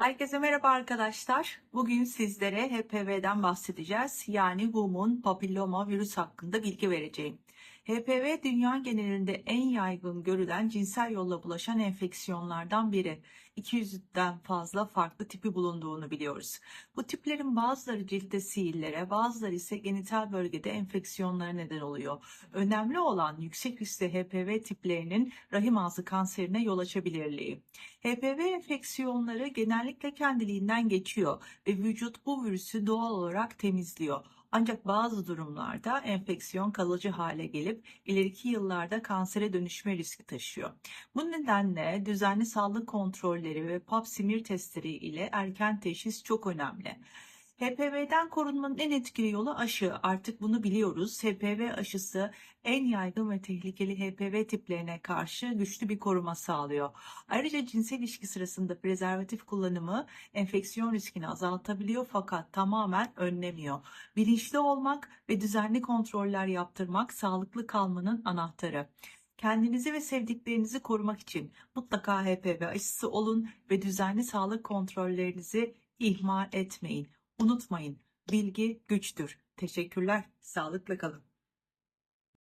Herkese merhaba arkadaşlar. Bugün sizlere HPV'den bahsedeceğiz. Yani Human Papilloma virüs hakkında bilgi vereceğim. HPV dünya genelinde en yaygın görülen cinsel yolla bulaşan enfeksiyonlardan biri. 200'den fazla farklı tipi bulunduğunu biliyoruz. Bu tiplerin bazıları ciltte sihirlere, bazıları ise genital bölgede enfeksiyonlara neden oluyor. Önemli olan yüksek riskli HPV tiplerinin rahim ağzı kanserine yol açabilirliği. HPV enfeksiyonları genellikle kendiliğinden geçiyor ve vücut bu virüsü doğal olarak temizliyor. Ancak bazı durumlarda enfeksiyon kalıcı hale gelip ileriki yıllarda kansere dönüşme riski taşıyor. Bu nedenle düzenli sağlık kontrolleri ve pap smear testleri ile erken teşhis çok önemli. HPV'den korunmanın en etkili yolu aşı. Artık bunu biliyoruz. HPV aşısı en yaygın ve tehlikeli HPV tiplerine karşı güçlü bir koruma sağlıyor. Ayrıca cinsel ilişki sırasında prezervatif kullanımı enfeksiyon riskini azaltabiliyor fakat tamamen önlemiyor. Bilinçli olmak ve düzenli kontroller yaptırmak sağlıklı kalmanın anahtarı. Kendinizi ve sevdiklerinizi korumak için mutlaka HPV aşısı olun ve düzenli sağlık kontrollerinizi ihmal etmeyin. Unutmayın, bilgi güçtür. Teşekkürler, sağlıkla kalın.